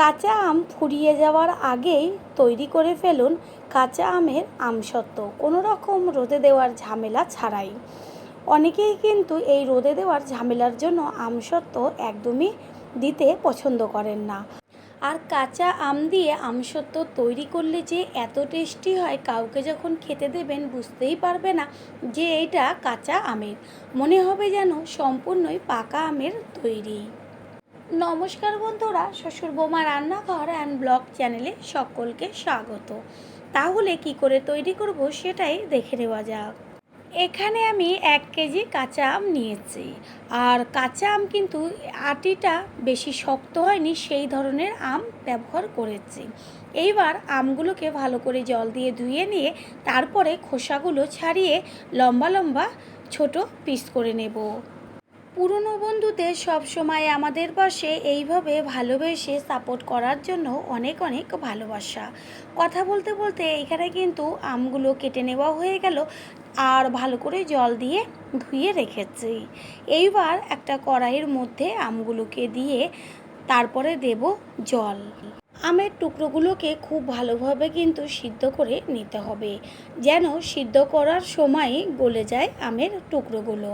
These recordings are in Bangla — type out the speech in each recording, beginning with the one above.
কাঁচা আম ফুরিয়ে যাওয়ার আগেই তৈরি করে ফেলুন কাঁচা আমের আমসত্ত্ব। কোনো রকম রোদে দেওয়ার ঝামেলা ছাড়াই। অনেকেই কিন্তু এই রোদে দেওয়ার ঝামেলার জন্য আমসত্ত্ব একদমই দিতে পছন্দ করেন না। আর কাঁচা আম দিয়ে আমসত্ত্ব তৈরি করলে যে এত টেস্টি হয়, কাউকে যখন খেতে দেবেন বুঝতেই পারবে না যে এটা কাঁচা আমের। মনে হবে যেন সম্পূর্ণই পাকা আমের তৈরি। নমস্কার বন্ধুরা, শ্বশুর বৌমা রান্নাঘর অ্যান্ড ব্লগ চ্যানেলে সকলকে স্বাগত। তাহলে কি করে তৈরি করব সেটাই দেখে নেওয়া যাক। এখানে আমি এক কেজি কাঁচা আম নিয়েছি। আর কাঁচা আম কিন্তু আটিটা বেশি শক্ত হয়নি, সেই ধরনের আম ব্যবহার করেছি। এইবার আমগুলোকে ভালো করে জল দিয়ে ধুয়ে নিয়ে তারপরে খোসাগুলো ছাড়িয়ে লম্বা লম্বা ছোট পিস করে নেব। পুরনো বন্ধুদের সব সময় আমাদের পাশে এইভাবে ভালোবেসে সাপোর্ট করার জন্য অনেক অনেক ভালোবাসা। কথা বলতে বলতে এখানে কিন্তু আমগুলো কেটে নেওয়া হয়ে গেল আর ভালো করে জল দিয়ে ধুয়ে রেখেছি। এইবার একটা কড়াইয়ের মধ্যে আমগুলোকে দিয়ে তারপরে দেব জল। আমের টুকরোগুলোকে খুব ভালোভাবে কিন্তু সিদ্ধ করে নিতে হবে, যেন সিদ্ধ করার সময় গলে যায় আমের টুকরোগুলো।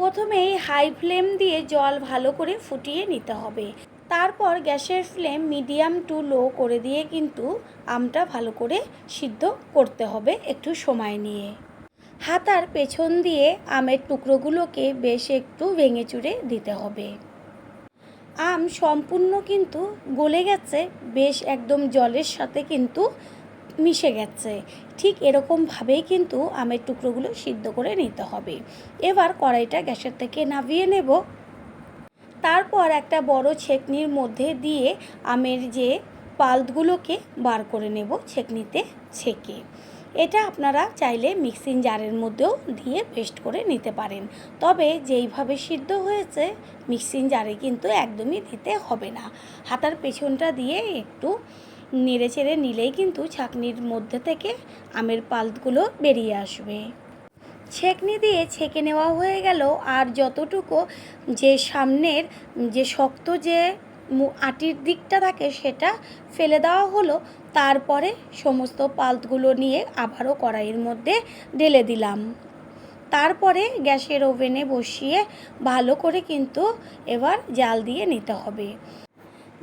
প্রথমেই হাই ফ্লেম দিয়ে জল ভালো করে ফুটিয়ে নিতে হবে। তারপর গ্যাসের ফ্লেম মিডিয়াম টু লো করে দিয়ে কিন্তু আমটা ভালো করে সিদ্ধ করতে হবে একটু সময় নিয়ে। হাতার পেছন দিয়ে আমের টুকরোগুলোকে বেশ একটু ভেঙে চুড়ে দিতে হবে। আম সম্পূর্ণ কিন্তু গলে গেছে, বেশ একদম জলের সাথে কিন্তু মিশে গেছে। ঠিক এরকমভাবেই কিন্তু আমের টুকরোগুলো সিদ্ধ করে নিতে হবে। এবার কড়াইটা গ্যাসের থেকে নামিয়ে নেব। তারপর একটা বড় ছেকনির মধ্যে দিয়ে আমের যে পাল্টগুলোকে বার করে নেব ছেকনিতে ছেঁকে। এটা আপনারা চাইলে মিক্সিং জারের মধ্যেও দিয়ে পেস্ট করে নিতে পারেন। তবে যেইভাবে সিদ্ধ হয়েছে, মিক্সিং জারে কিন্তু একদমই দিতে হবে না। হাতার পেছনটা দিয়ে একটু নেড়ে চেড়ে নিলেই কিন্তু ছাঁকনির মধ্যে থেকে আমের পাল্টগুলো বেরিয়ে আসবে। ছেঁকনি দিয়ে ছেঁকে নেওয়া হয়ে গেল আর যতটুকু যে সামনের যে শক্ত যে আটির দিকটা থাকে সেটা ফেলে দেওয়া হলো, তারপরে সমস্ত পালতগুলো নিয়ে আবারও কড়াইয়ের মধ্যে ঢেলে দিলাম। তারপরে গ্যাসের ওভেনে বসিয়ে ভালো করে কিন্তু এবার জাল দিয়ে নিতে হবে।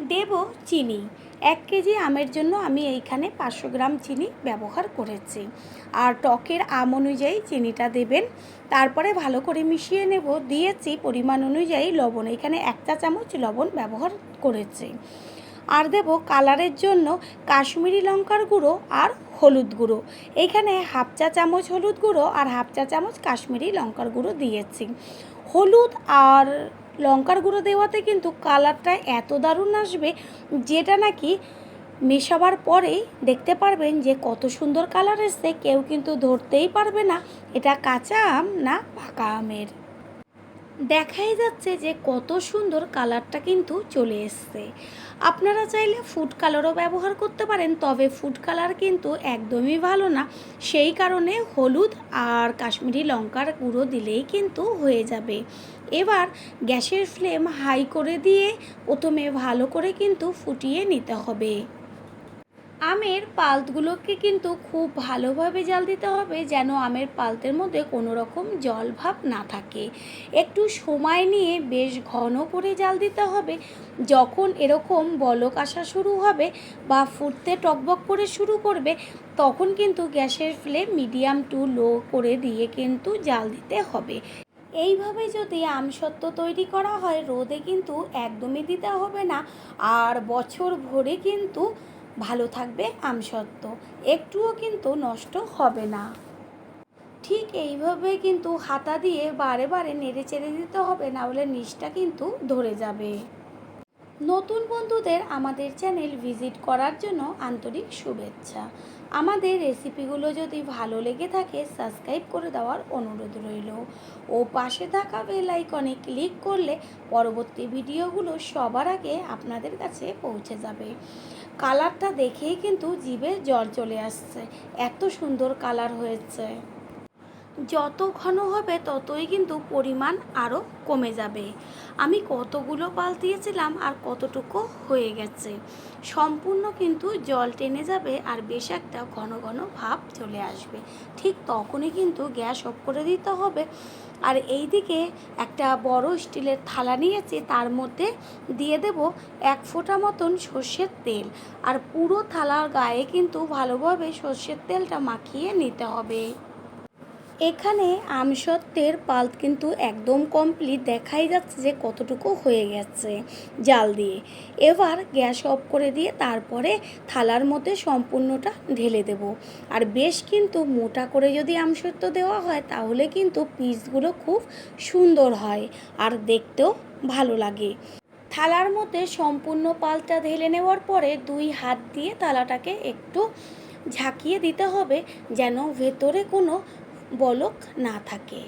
দেব চিনি। এক কেজি আমের জন্য আমি এইখানে পাঁচশো গ্রাম চিনি ব্যবহার করেছি। আর টকের আম অনুযায়ী চিনিটা দেবেন। তারপরে ভালো করে মিশিয়ে নেব। দিয়েছি পরিমাণ অনুযায়ী লবণ। এখানে এক চা চামচ লবণ ব্যবহার করেছি। আর দেব কালারের জন্য কাশ্মীরি লঙ্কার গুঁড়ো আর হলুদ গুঁড়ো। এইখানে হাফ চা চামচ হলুদ গুঁড়ো আর হাফ চা চামচ কাশ্মীরি লঙ্কার গুঁড়ো দিয়েছি। হলুদ আর লঙ্কার গুঁড়ো দেওয়াতে কিন্তু কালারটা এত দারুণ আসবে যেটা নাকি মেশাবার পরেই দেখতে পারবেন যে কত সুন্দর কালার এসছে। কেউ কিন্তু ধরতেই পারবে না। এটা কাঁচা আম না পাকা আমের? দেখাই যাচ্ছে যে কত সুন্দর কালারটা কিন্তু চলে এসছে। আপনারা চাইলে ফুড কালারও ব্যবহার করতে পারেন, তবে ফুড কালার কিন্তু একদমই ভালো না। সেই কারণে হলুদ আর কাশ্মীরি লঙ্কার গুঁড়ো দিলেই কিন্তু হয়ে যাবে। এবার গ্যাসের ফ্লেম হাই করে দিয়ে প্রথমে ভালো করে কিন্তু ফুটিয়ে নিতে হবে। আমের পালতগুলোকে কিন্তু খুব ভালোভাবে জাল দিতে হবে যেন আমের পালতের মধ্যে কোনো রকম জল ভাব না থাকে। একটু সময় নিয়ে বেশ ঘন করে জাল দিতে হবে। যখন এরকম বলক আসা শুরু হবে বা ফুটতে টকবক করে শুরু করবে, তখন কিন্তু গ্যাসের ফ্লেম মিডিয়াম টু লো করে দিয়ে কিন্তু জাল দিতে হবে। এইভাবে যদি আমসত্ত্ব তৈরি করা হয়, রোদে কিন্তু একদমই দিতে হবে না। আর বছর ভরে কিন্তু ভালো থাকবে আমসত্ত্ব একটুও কিন্তু নষ্ট হবে না। ঠিক এইভাবে কিন্তু হাতা দিয়ে বারে বারে নেড়ে চেড়ে দিতে হবে, না হলে নিচটা কিন্তু ধরে যাবে। নতুন বন্ধুদের আমাদের চ্যানেল ভিজিট করার জন্য আন্তরিক শুভেচ্ছা। আমাদের রেসিপিগুলো যদি ভালো লেগে থাকে, সাবস্ক্রাইব করে দেওয়ার অনুরোধ রইল। ও পাশে থাকা বেল আইকনে ক্লিক করলে পরবর্তী ভিডিওগুলো সবার আগে আপনাদের কাছে পৌঁছে যাবে। কালারটা দেখেই কিন্তু জিভে জল চলে আসছে। এত সুন্দর কালার হয়েছে। যত ঘন হবে ততই কিন্তু পরিমাণ আরও কমে যাবে। আমি কতগুলো পাল দিয়েছিলাম আর কতটুকু হয়ে গেছে। সম্পূর্ণ কিন্তু জল টেনে যাবে আর বেশ একটা ঘন ঘন ভাব চলে আসবে। ঠিক তখনই কিন্তু গ্যাস অফ করে দিতে হবে। আর এই দিকে একটা বড় স্টিলের থালা নিয়েছি, তার মধ্যে দিয়ে দেব এক ফোঁটা মতন সর্ষের তেল। আর পুরো থালার গায়ে কিন্তু ভালোভাবে সর্ষের তেলটা মাখিয়ে নিতে হবে। এখানে আমসত্ত্বের পাল্প কিন্তু একদম কমপ্লিট দেখাই যাচ্ছে যে কতটুকু হয়ে গেছে জাল দিয়ে। এবার গ্যাস অফ করে দিয়ে তারপরে থালার মধ্যে সম্পূর্ণটা ঢেলে দেব। আর বেশ কিন্তু মোটা করে যদি আমসত্ত্ব দেওয়া হয়, তাহলে কিন্তু পিসগুলো খুব সুন্দর হয় আর দেখতেও ভালো লাগে। থালার মধ্যে সম্পূর্ণ পালটা ঢেলে নেওয়ার পরে দুই হাত দিয়ে থালাটাকে একটু ঝাঁকিয়ে দিতে হবে যেন ভেতরে কোনো বলক না থাকে।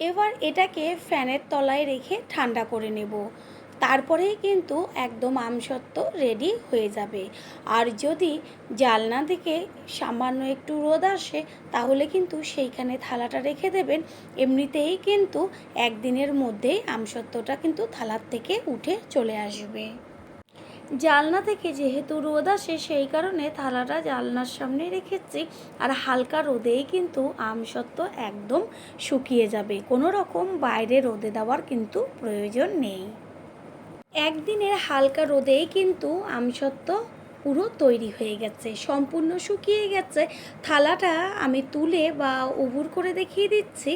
এবার এটাকে ফ্যানের তলায় রেখে ঠান্ডা করে নেব। তারপরেই কিন্তু একদম আমসত্ত্ব রেডি হয়ে যাবে। আর যদি জালনা থেকে সামান্য একটু রোদ আসে, তাহলে কিন্তু সেইখানে থালাটা রেখে দেবেন। এমনিতেই কিন্তু একদিনের মধ্যেই আমসত্ত্বটা কিন্তু থালার থেকে উঠে চলে আসবে। জালনা থেকে যেহেতু রোদ আসে, সেই কারণে থালাটা জালনার সামনে রেখেছি আর হালকা রোদেই কিন্তু আমসত্ত্ব একদম শুকিয়ে যাবে। কোনো রকম বাইরে রোদে দেওয়ার কিন্তু প্রয়োজন নেই। একদিনের হালকা রোদেই কিন্তু আমসত্ত্ব পুরো তৈরি হয়ে গেছে, সম্পূর্ণ শুকিয়ে গেছে। থালাটা আমি তুলে বা উবুর করে দেখিয়ে দিচ্ছি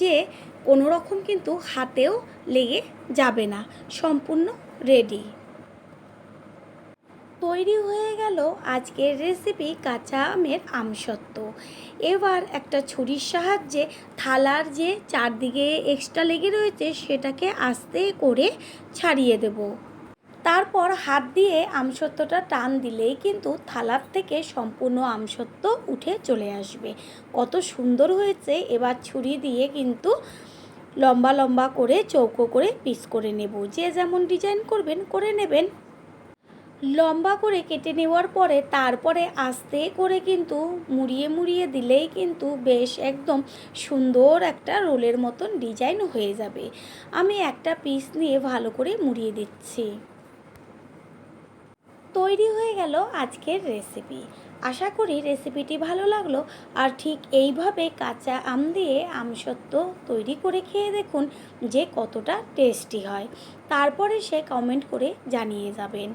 যে কোনো রকম কিন্তু হাতেও লেগে যাবে না, সম্পূর্ণ রেডি তৈরি হয়ে গেল আজকের রেসিপি কাঁচা আমের আমসত্ত্ব। এবার একটা ছুরির সাহায্যে থালার যে চারদিকে এক্সট্রা লেগে রয়েছে সেটাকে আস্তে করে ছাড়িয়ে দেব। তারপর হাত দিয়ে আমসত্ত্বটা টান দিলেই কিন্তু থালার থেকে সম্পূর্ণ আমসত্ত্ব উঠে চলে আসবে। কত সুন্দর হয়েছে এবার ছুরি দিয়ে কিন্তু লম্বা লম্বা করে চৌকো করে পিস করে নেব। যে যেমন ডিজাইন করবেন, করে নেবেন। লম্বা করে কেটে নেওয়ার পরে তারপরে আস্তে করে কিন্তু মুড়িয়ে মুড়িয়ে দিলেই কিন্তু বেশ একদম সুন্দর একটা রোলের মতন ডিজাইন হয়ে যাবে। আমি একটা পিস নিয়ে ভালো করে মুড়িয়ে দিচ্ছি। তৈরি হয়ে গেল আজকের রেসিপি। আশা করি রেসিপিটি ভালো লাগল। আর ঠিক এইভাবে কাঁচা আম দিয়ে আমসত্ত্ব তৈরি করে খেয়ে দেখুন যে কতটা টেস্টি হয়। তারপরে সে কমেন্ট করে জানিয়ে যাবেন।